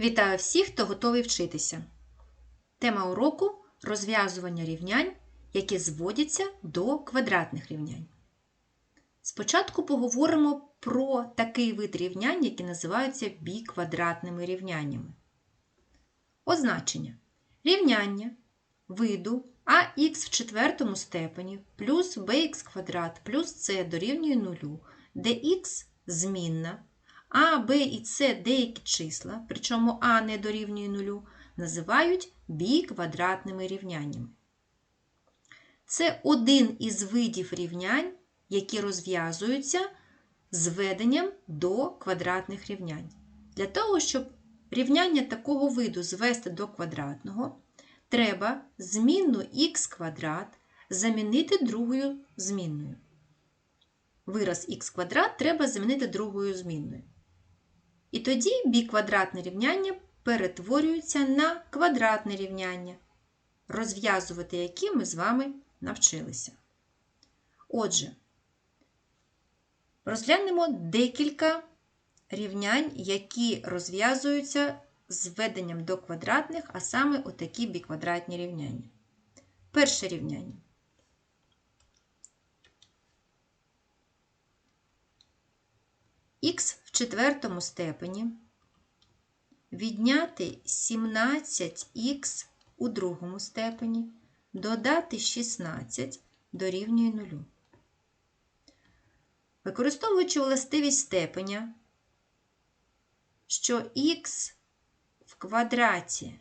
Вітаю всіх, хто готовий вчитися. Тема уроку розв'язування рівнянь, які зводяться до квадратних рівнянь. Спочатку поговоримо про такий вид рівнянь, які називаються біквадратними рівняннями. Означення рівняння виду ах в четвертому степені плюс bx квадрат плюс c дорівнює 0, де х змінна, а, Б і С деякі числа, причому А не дорівнює нулю, називають біквадратними рівняннями. Це один із видів рівнянь, які розв'язуються зведенням до квадратних рівнянь. Для того, щоб рівняння такого виду звести до квадратного, треба змінну х квадрат замінити другою змінною. Вираз х квадрат треба замінити другою змінною. І тоді біквадратне рівняння перетворюється на квадратне рівняння, розв'язувати які ми з вами навчилися. Отже, розглянемо декілька рівнянь, які розв'язуються зведенням до квадратних, а саме отакі біквадратні рівняння. Перше рівняння. х четвертому степені відняти 17х у другому степені, додати 16 дорівнює 0. Використовуючи властивість степеня, що х в квадраті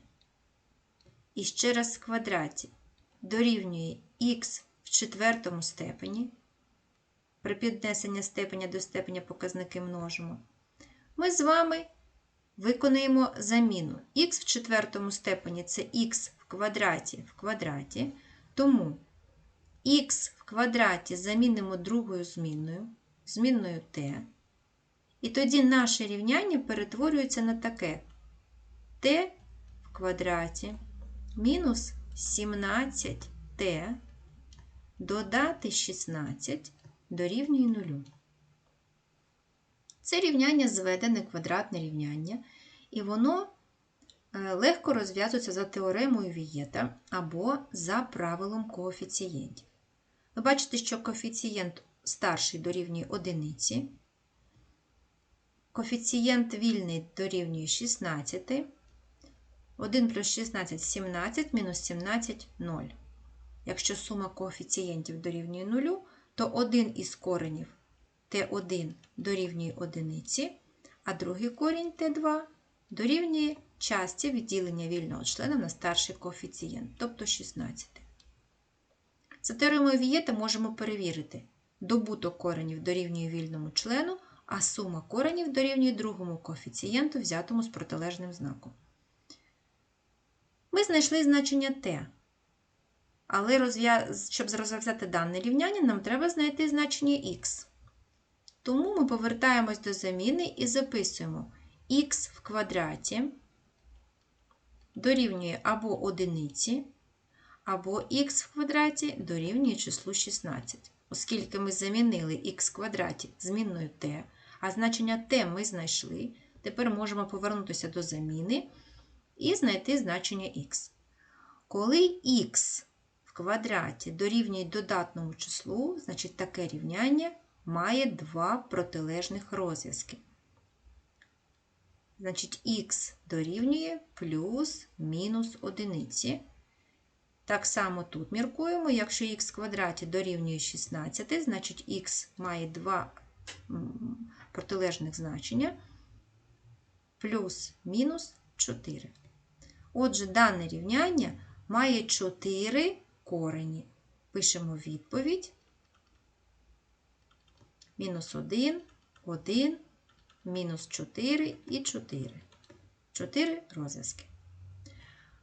і ще раз в квадраті дорівнює х в четвертому степені, при піднесенні степеня до степеня показники множимо, ми з вами виконаємо заміну. х в четвертому степені це х в квадраті в квадраті, тому х в квадраті замінимо другою змінною, змінною t. І тоді наше рівняння перетворюється на таке t в квадраті мінус 17t додати 16 дорівнює 0. Це рівняння зведене квадратне рівняння, і воно е, легко розв'язується за теоремою Вієта або за правилом коефіцієнтів. Ви бачите, що коефіцієнт старший дорівнює одиниці, коефіцієнт вільний дорівнює 16, 1 плюс 16 17, мінус 17 0. Якщо сума коефіцієнтів дорівнює 0, то один із коренів Т1 дорівнює одиниці, а другий корінь Т2 дорівнює часті відділення вільного члена на старший коефіцієнт, тобто 16. За теоремою Вієта можемо перевірити, добуток коренів дорівнює вільному члену, а сума коренів дорівнює другому коефіцієнту, взятому з протилежним знаком. Ми знайшли значення t. Але щоб розв'язати дане рівняння, нам треба знайти значення х. Тому ми повертаємось до заміни і записуємо х в квадраті дорівнює або одиниці, або х в квадраті дорівнює числу 16. Оскільки ми замінили х в квадраті змінною t, а значення t ми знайшли, тепер можемо повернутися до заміни і знайти значення х. Коли в квадраті дорівнює додатному числу, значить таке рівняння має два протилежних розв'язки. Значить, х дорівнює плюс мінус одиниці. Так само тут міркуємо, якщо х квадраті дорівнює 16, значить х має два протилежних значення плюс мінус 4. Отже, дане рівняння має 4 корені. Пишемо відповідь. Мінус 1, 1, мінус 4 і 4. 4 розв'язки.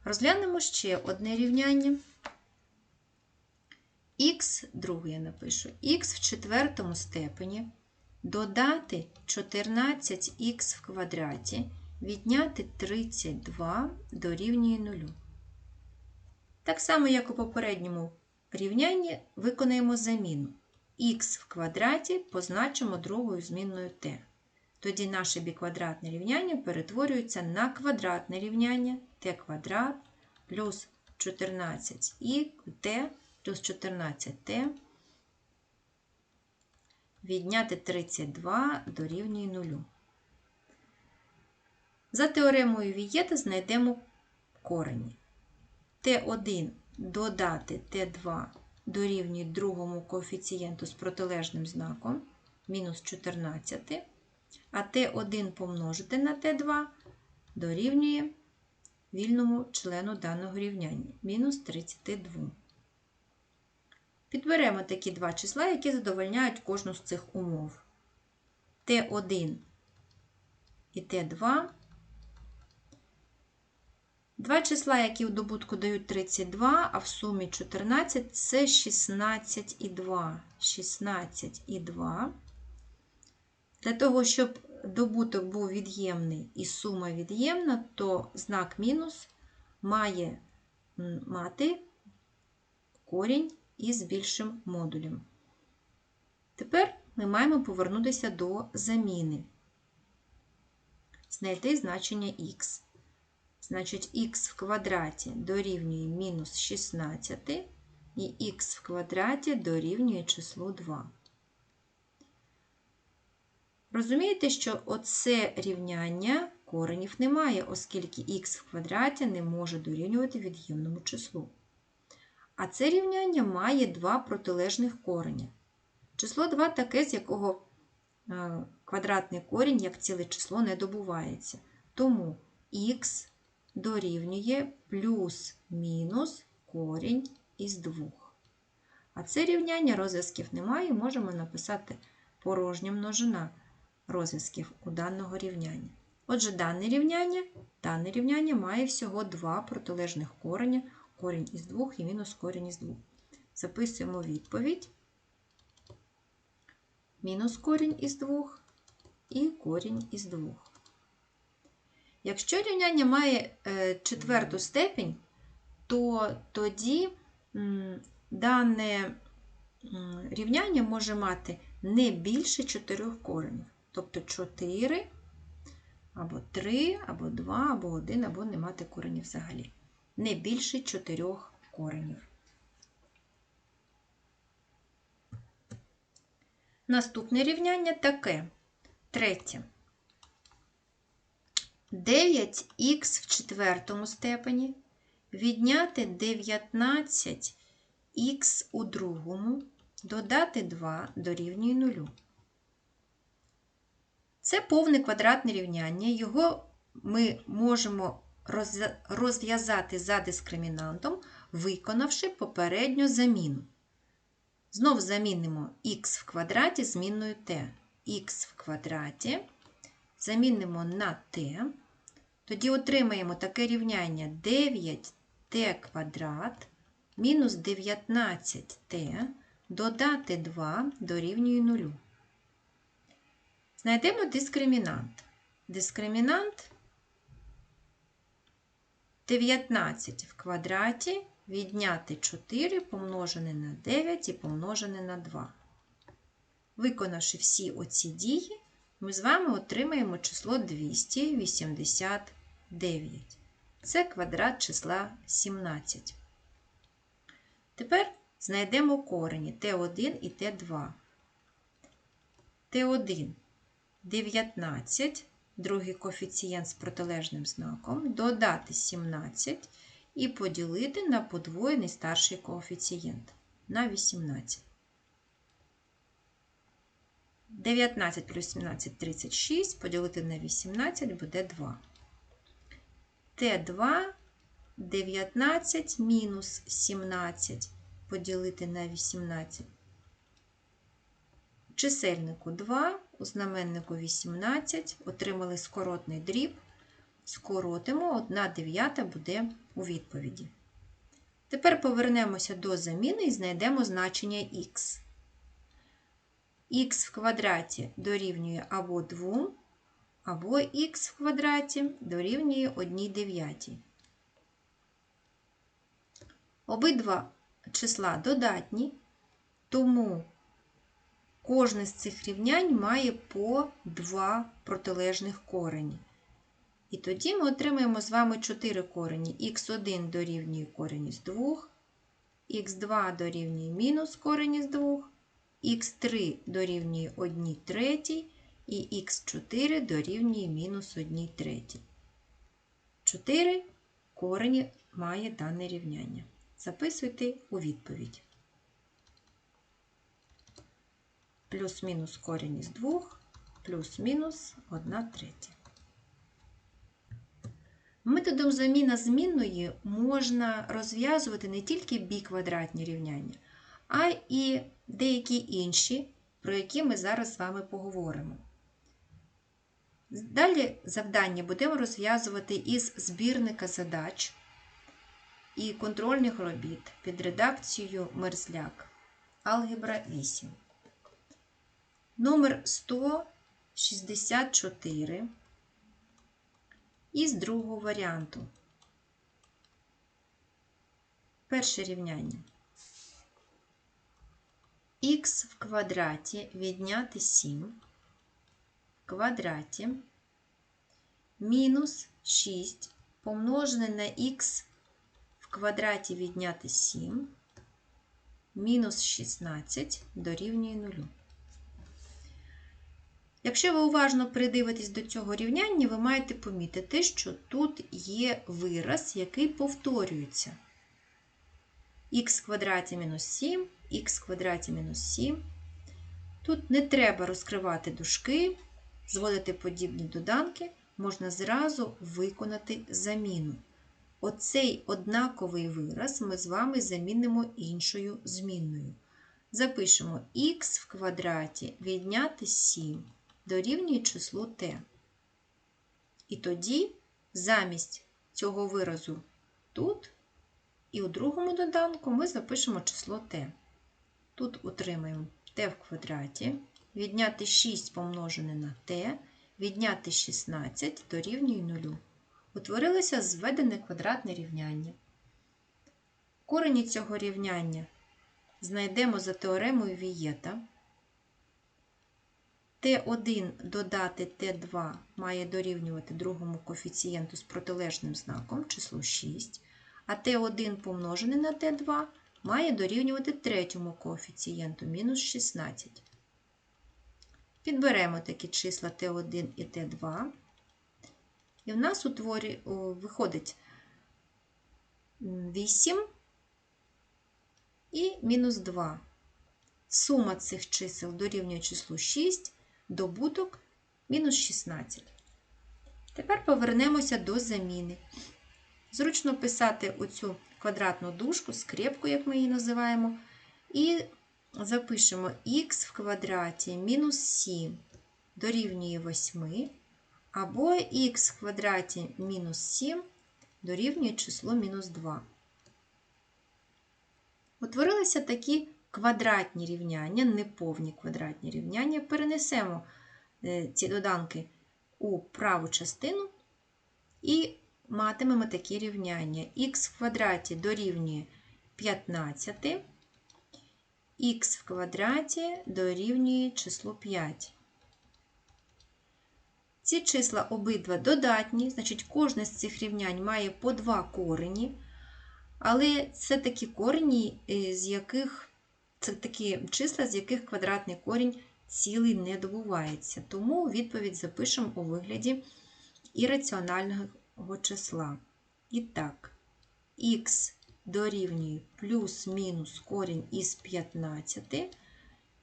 Розглянемо ще одне рівняння. Х, друге я напишу, х в четвертому степені додати 14х в квадраті, відняти 32 дорівнює 0. Так само, як у попередньому рівнянні, виконаємо заміну. х в квадраті позначимо другою змінною t. Тоді наше біквадратне рівняння перетворюється на квадратне рівняння t квадрат плюс 14 і t плюс 14t відняти 32 дорівнює 0. За теоремою Вієта знайдемо корені. Т1 додати Т2 дорівнює другому коефіцієнту з протилежним знаком мінус 14, а Т1 помножити на Т2 дорівнює вільному члену даного рівняння мінус 32. Підберемо такі два числа, які задовольняють кожну з цих умов. Т1 і Т2. Два числа, які в добутку дають 32, а в сумі 14 це 16 і 2. 16 і 2. Для того, щоб добуток був від'ємний і сума від'ємна, то знак мінус має мати корінь із більшим модулем. Тепер ми маємо повернутися до заміни. Знайти значення х. Значить, х в квадраті дорівнює мінус 16 і х в квадраті дорівнює числу 2. Розумієте, що оце рівняння коренів немає, оскільки х в квадраті не може дорівнювати від'ємному числу. А це рівняння має два протилежних кореня. Число 2 таке, з якого е, квадратний корінь, як ціле число, не добувається. Тому х дорівнює плюс-мінус корінь із 2. А це рівняння розв'язків немає, можемо написати порожня множина розв'язків у даного рівняння. Отже, дане рівняння дане рівняння має всього два протилежних кореня, корінь із 2 і мінус корінь із 2. Записуємо відповідь. Мінус корінь із 2 і корінь із 2. Якщо рівняння має е, четверту степінь, то тоді дане рівняння може мати не більше 4 коренів. Тобто 4, або 3, або 2, або 1, або не мати коренів взагалі. Не більше 4 коренів. Наступне рівняння таке. Третє. 9х в четвертому степені відняти 19х у другому, додати 2 дорівнює 0. Це повне квадратне рівняння. Його ми можемо розв'язати за дискримінантом, виконавши попередню заміну. Знов замінимо х в квадраті змінною t. х в квадраті замінимо на t. Тоді отримаємо таке рівняння 9t квадрат мінус 19t додати 2 дорівнює 0. Знайдемо дискримінант. Дискримінант 19 в квадраті відняти 4 помножене на 9 і помножене на 2. Виконавши всі оці дії, ми з вами отримаємо число 289. Це квадрат числа 17. Тепер знайдемо корені Т1 і Т2. Т1 19, другий коефіцієнт з протилежним знаком, додати 17 і поділити на подвоєний старший коефіцієнт на 18. 19 плюс 17 36, поділити на 18 буде 2. Т2 19 мінус 17 поділити на 18. Чисельнику 2, у знаменнику 18, отримали скоротний дріб. Скоротимо 1 дев'ята буде у відповіді. Тепер повернемося до заміни і знайдемо значення х. х в квадраті дорівнює або 2, або х в квадраті дорівнює 1 дев'ятій. Обидва числа додатні, тому Кожне з цих рівнянь має по два протилежних корені. І тоді ми отримаємо з вами 4 корені. х1 дорівнює корені з 2, х2 дорівнює мінус корені з 2, х3 дорівнює 1 третій і х4 дорівнює мінус 1 третій. 4 корені має дане рівняння. Записуйте у відповідь. Плюс-мінус корінь із 2, плюс-мінус 1 третя. Методом заміна змінної можна розв'язувати не тільки біквадратні рівняння, а і деякі інші, про які ми зараз з вами поговоримо. Далі завдання будемо розв'язувати із збірника задач і контрольних робіт під редакцією Мерзляк. Алгебра 8. Номер 164 із другого варіанту. Перше рівняння. х в квадраті відняти 7 в квадраті мінус 6 помножене на х в квадраті відняти 7 мінус 16 дорівнює 0. Якщо ви уважно придивитесь до цього рівняння, ви маєте помітити, що тут є вираз, який повторюється. х квадраті мінус 7, х квадраті мінус 7. Тут не треба розкривати дужки, зводити подібні доданки, можна зразу виконати заміну. Оцей однаковий вираз ми з вами замінимо іншою змінною. Запишемо х в квадраті відняти 7 дорівнює числу t. І тоді замість цього виразу тут і у другому доданку ми запишемо число t. Тут отримаємо t в квадраті, відняти 6 помножене на t, відняти 16 дорівнює 0. Утворилося зведене квадратне рівняння. Корені цього рівняння знайдемо за теоремою Вієта. Т1 додати Т2 має дорівнювати другому коефіцієнту з протилежним знаком число 6, а Т1 помножене на Т2 має дорівнювати третьому коефіцієнту мінус 16. Підберемо такі числа Т1 і Т2. І в нас утворі, виходить 8 і мінус 2. Сума цих чисел дорівнює числу 6 добуток мінус 16. Тепер повернемося до заміни. Зручно писати оцю квадратну дужку, скрепку, як ми її називаємо, і запишемо х в квадраті мінус 7 дорівнює 8, або х в квадраті мінус 7 дорівнює число мінус 2. Утворилися такі квадратні рівняння, неповні квадратні рівняння, перенесемо е, ці доданки у праву частину і матимемо такі рівняння. х в квадраті дорівнює 15, х в квадраті дорівнює число 5. Ці числа обидва додатні, значить, кожне з цих рівнянь має по два корені, але це такі корені, е, з яких це такі числа, з яких квадратний корінь цілий не добувається. Тому відповідь запишемо у вигляді ірраціонального числа. І так, х дорівнює плюс-мінус корінь із 15,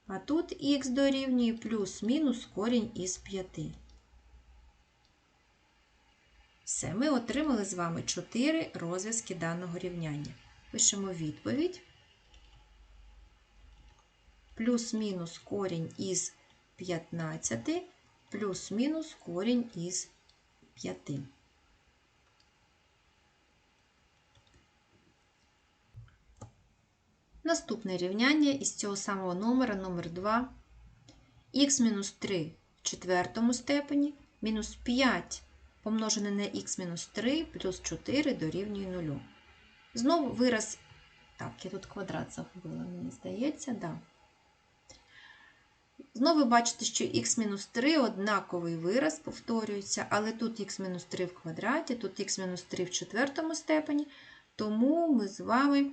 а тут х дорівнює плюс-мінус корінь із 5. Все, ми отримали з вами 4 розв'язки даного рівняння. Пишемо відповідь плюс-мінус корінь із 15, плюс-мінус корінь із 5. Наступне рівняння із цього самого номера номер 2 х-3 в четвертому степені мінус 5 помножене на х-3 плюс 4 дорівнює 0. Знову вираз, так, я тут квадрат загубила, мені здається, да. Знову ви бачите, що х-3 однаковий вираз повторюється, але тут х-3 в квадраті, тут х-3 в четвертому степені, тому ми з вами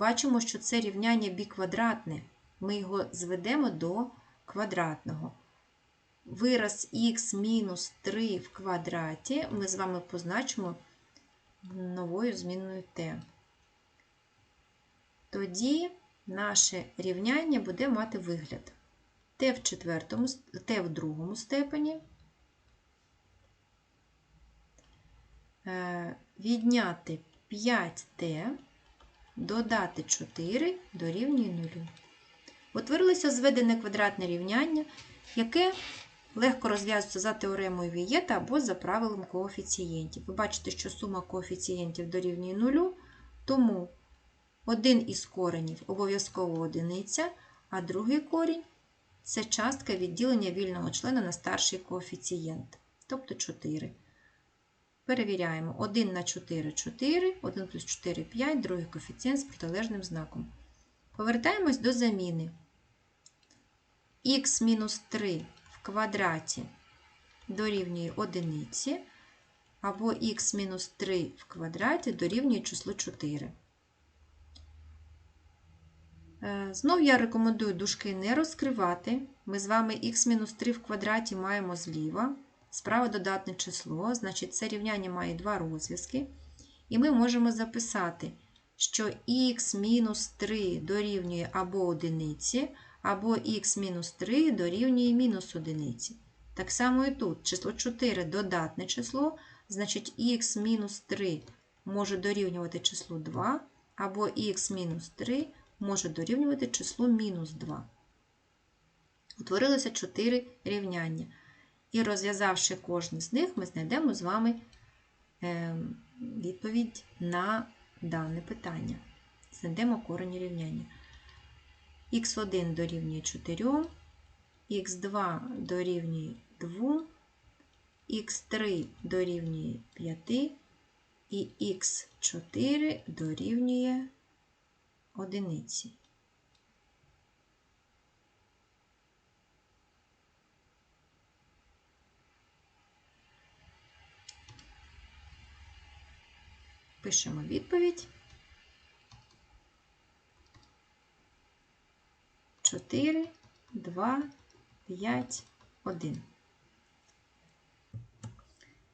бачимо, що це рівняння біквадратне. Ми його зведемо до квадратного. Вираз х-3 в квадраті ми з вами позначимо новою змінною t. Тоді наше рівняння буде мати вигляд t в четвертому, t в другому степені, е, відняти 5t, додати 4 дорівнює 0. Утворилося зведене квадратне рівняння, яке легко розв'язується за теоремою Вієта або за правилом коефіцієнтів. Ви бачите, що сума коефіцієнтів дорівнює 0, тому один із коренів обов'язково одиниця, а другий корінь це частка відділення вільного члена на старший коефіцієнт, тобто 4. Перевіряємо 1 на 4 4, 1 плюс 4 5, другий коефіцієнт з протилежним знаком. Повертаємось до заміни. х-3 в квадраті дорівнює 1, або х-3 в квадраті дорівнює числу 4. Е, знов я рекомендую дужки не розкривати. Ми з вами х-3 в квадраті маємо зліва, справа додатне число, значить це рівняння має два розв'язки. І ми можемо записати, що х-3 дорівнює або одиниці, або х-3 дорівнює мінус одиниці. Так само і тут число 4 додатне число, значить х-3 може дорівнювати числу 2, або х-3 може дорівнювати числу мінус 2. Утворилося 4 рівняння. І розв'язавши кожне з них, ми знайдемо з вами ем, відповідь на дане питання. Знайдемо корені рівняння. Х1 дорівнює 4, х2 дорівнює 2, х3 дорівнює 5 і х4 дорівнює одиниці. Пишемо відповідь. 4, 2, 5, 1.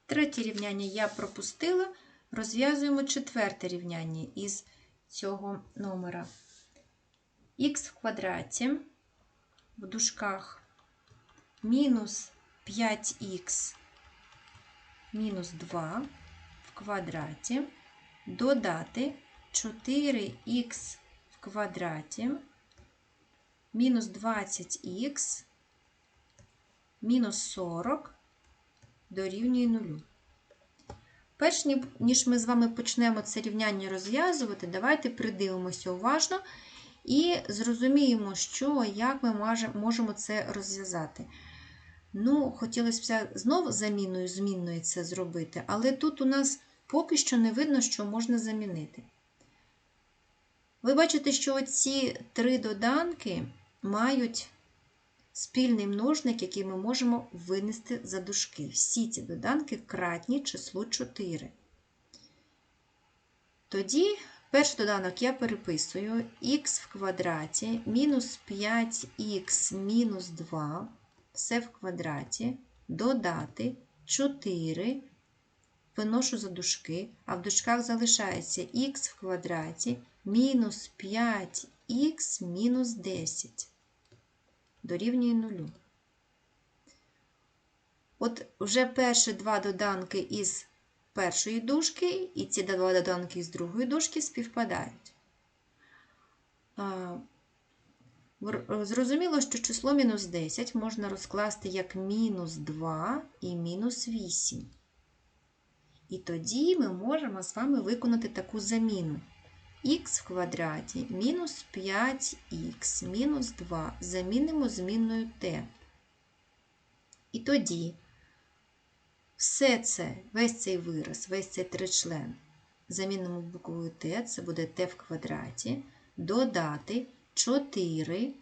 Третє рівняння я пропустила. Розв'язуємо четверте рівняння із цього номера. Х в квадраті в дужках мінус 5х мінус 2 в квадраті додати 4х в квадраті мінус 20х мінус 40 дорівнює 0. Перш ніж ми з вами почнемо це рівняння розв'язувати, давайте придивимося уважно і зрозуміємо, що, як ми можемо це розв'язати. Ну, хотілося б знову заміною змінною це зробити, але тут у нас поки що не видно, що можна замінити. Ви бачите, що ці три доданки мають спільний множник, який ми можемо винести за дужки. Всі ці доданки кратні числу 4. Тоді перший доданок я переписую х в квадраті мінус 5х мінус 2, все в квадраті, додати 4, виношу за дужки, а в дужках залишається х в квадраті мінус 5х мінус 10 дорівнює нулю. От вже перші два доданки із першої дужки і ці два доданки із другої дужки співпадають. Зрозуміло, що число мінус 10 можна розкласти як мінус 2 і мінус 8. І тоді ми можемо з вами виконати таку заміну х в квадраті мінус 5х мінус 2 замінимо змінною t. І тоді все це, весь цей вираз, весь цей тричлен замінимо буквою t, це буде t в квадраті, додати 4.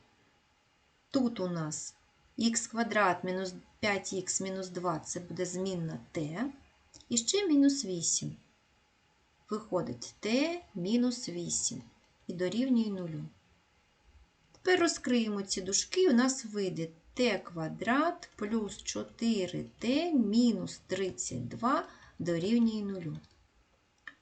Тут у нас х квадрат мінус 5х мінус 2 це буде змінна t. І ще мінус 8. Виходить t мінус 8 і дорівнює 0. Тепер розкриємо ці дужки, у нас вийде t квадрат плюс 4t мінус 32 дорівнює 0.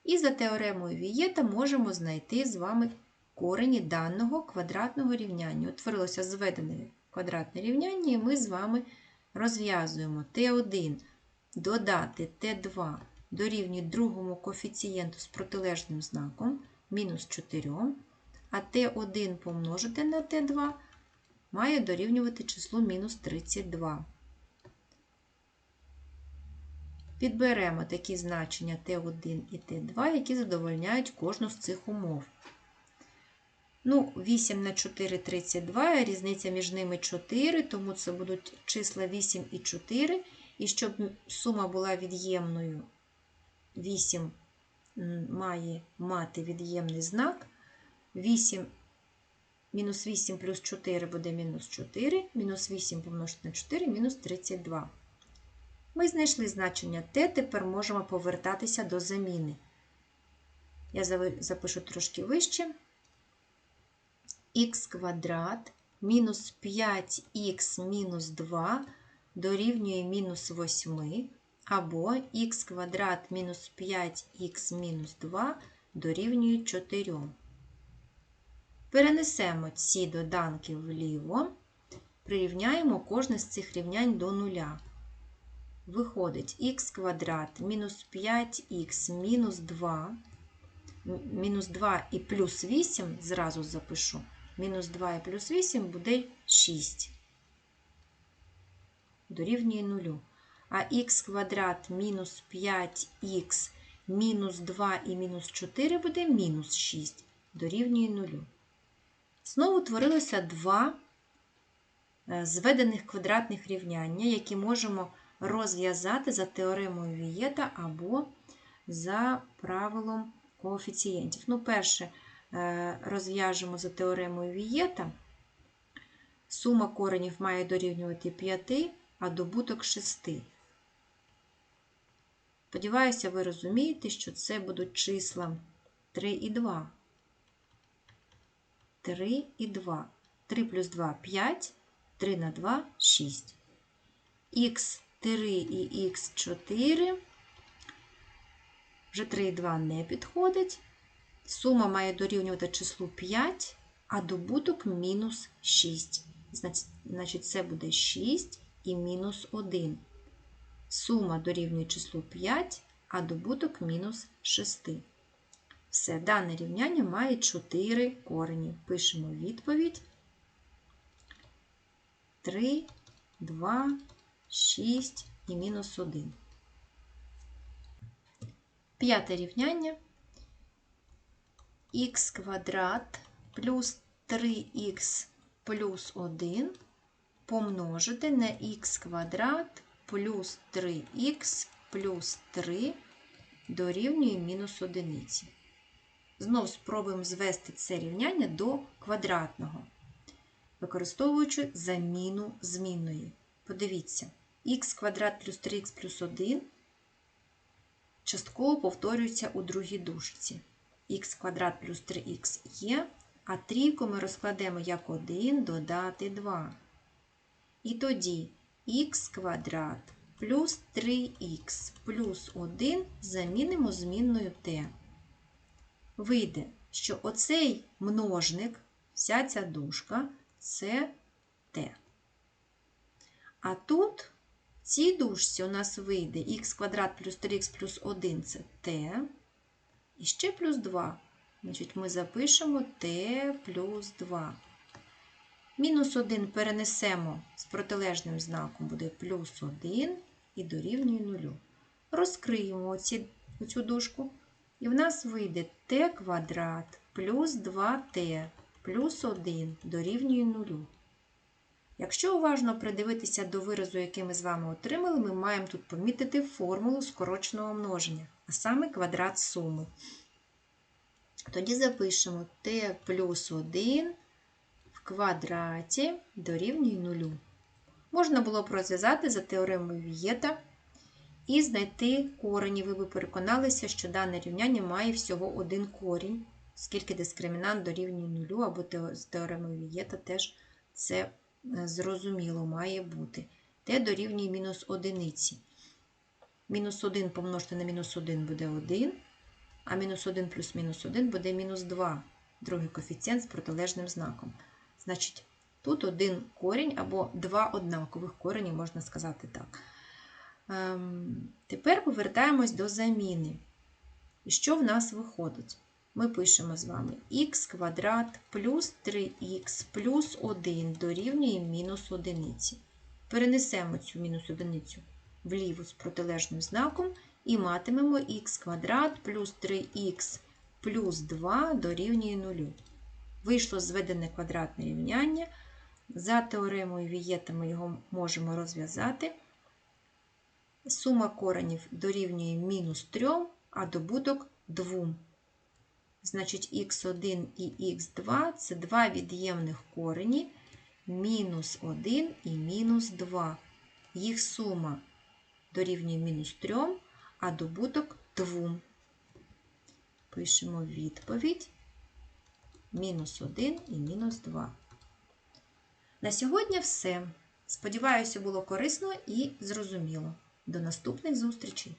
І за теоремою Вієта можемо знайти з вами корені даного квадратного рівняння. Утворилося зведене квадратне рівняння, і ми з вами розв'язуємо t1 додати t2 дорівнює другому коефіцієнту з протилежним знаком мінус 4, а t1 помножити на t2 має дорівнювати числу мінус 32. Підберемо такі значення t1 і t2, які задовольняють кожну з цих умов. Ну, 8 на 4 32, різниця між ними 4, тому це будуть числа 8 і 4. І щоб сума була від'ємною, 8 має мати від'ємний знак. 8 мінус 8 плюс 4 буде мінус 4, мінус 8 помножити на 4 мінус 32. Ми знайшли значення t, тепер можемо повертатися до заміни. Я запишу трошки вище. х квадрат мінус 5х мінус 2 дорівнює мінус 8, або х квадрат мінус 5х мінус 2 дорівнює 4. Перенесемо ці доданки вліво, прирівняємо кожне з цих рівнянь до нуля. Виходить х квадрат мінус 5х мінус 2, мінус 2 і плюс 8, зразу запишу, мінус 2 і плюс 8 буде 6, дорівнює 0. А х квадрат мінус 5х мінус 2 і мінус 4 буде мінус 6, дорівнює 0. Знову творилося два е, зведених квадратних рівняння, які можемо розв'язати за теоремою Вієта або за правилом коефіцієнтів. Ну, перше, е, розв'яжемо за теоремою Вієта. Сума коренів має дорівнювати 5, а добуток 6. Сподіваюся, ви розумієте, що це будуть числа 3 і 2. 3 і 2. 3 плюс 2 5, 3 на 2 6. Х3 і х4. Вже 3 і 2 не підходить. Сума має дорівнювати числу 5, а добуток мінус 6. Значить, це буде 6 і мінус 1. Сума дорівнює числу 5, а добуток мінус 6. Все, дане рівняння має 4 корені. Пишемо відповідь. 3, 2, 6 і мінус 1. П'яте рівняння х квадрат плюс 3х плюс 1 помножити на х квадрат плюс 3х плюс 3 дорівнює мінус 1. Знов спробуємо звести це рівняння до квадратного, використовуючи заміну змінної. Подивіться, х квадрат плюс 3х плюс 1 частково повторюється у другій дужці. х квадрат плюс 3х є, а трійку ми розкладемо як 1 додати 2. І тоді х квадрат плюс 3х плюс 1 замінимо змінною t вийде, що оцей множник, вся ця дужка це t. А тут в цій дужці у нас вийде х квадрат плюс 3х плюс 1 це t. І ще плюс 2. Значить, ми запишемо t плюс 2. Мінус 1 перенесемо з протилежним знаком, буде плюс 1 і дорівнює 0. Розкриємо оці, оцю дужку. І в нас вийде t квадрат плюс 2t плюс 1 дорівнює 0. Якщо уважно придивитися до виразу, який ми з вами отримали, ми маємо тут помітити формулу скороченого множення, а саме квадрат суми. Тоді запишемо t плюс 1 в квадраті дорівнює 0. можна було б розв'язати за теоремою Вієта і знайти корені. Ви би переконалися, що дане рівняння має всього один корінь, оскільки дискримінант дорівнює нулю, або з теоремою Вієта теж це е, зрозуміло має бути. Т дорівнює мінус одиниці. Мінус 1 помножити на мінус 1 буде 1, а мінус 1 плюс мінус 1 буде мінус 2. Другий коефіцієнт з протилежним знаком. Значить, тут один корінь або два однакових корені, можна сказати так. Ем, тепер повертаємось до заміни. І що в нас виходить? Ми пишемо з вами х квадрат плюс 3х плюс 1 дорівнює мінус одиниці. Перенесемо цю мінус одиницю вліву з протилежним знаком і матимемо х квадрат плюс 3х плюс 2 дорівнює 0. Вийшло зведене квадратне рівняння. За теоремою Вієта ми його можемо розв'язати. Сума коренів дорівнює мінус 3, а добуток 2. Значить, х1 і х2 це два від'ємних корені, мінус 1 і мінус 2. Їх сума дорівнює мінус 3, а добуток 2. Пишемо відповідь мінус 1 і мінус 2. На сьогодні все. Сподіваюся, було корисно і зрозуміло. До наступних зустрічей!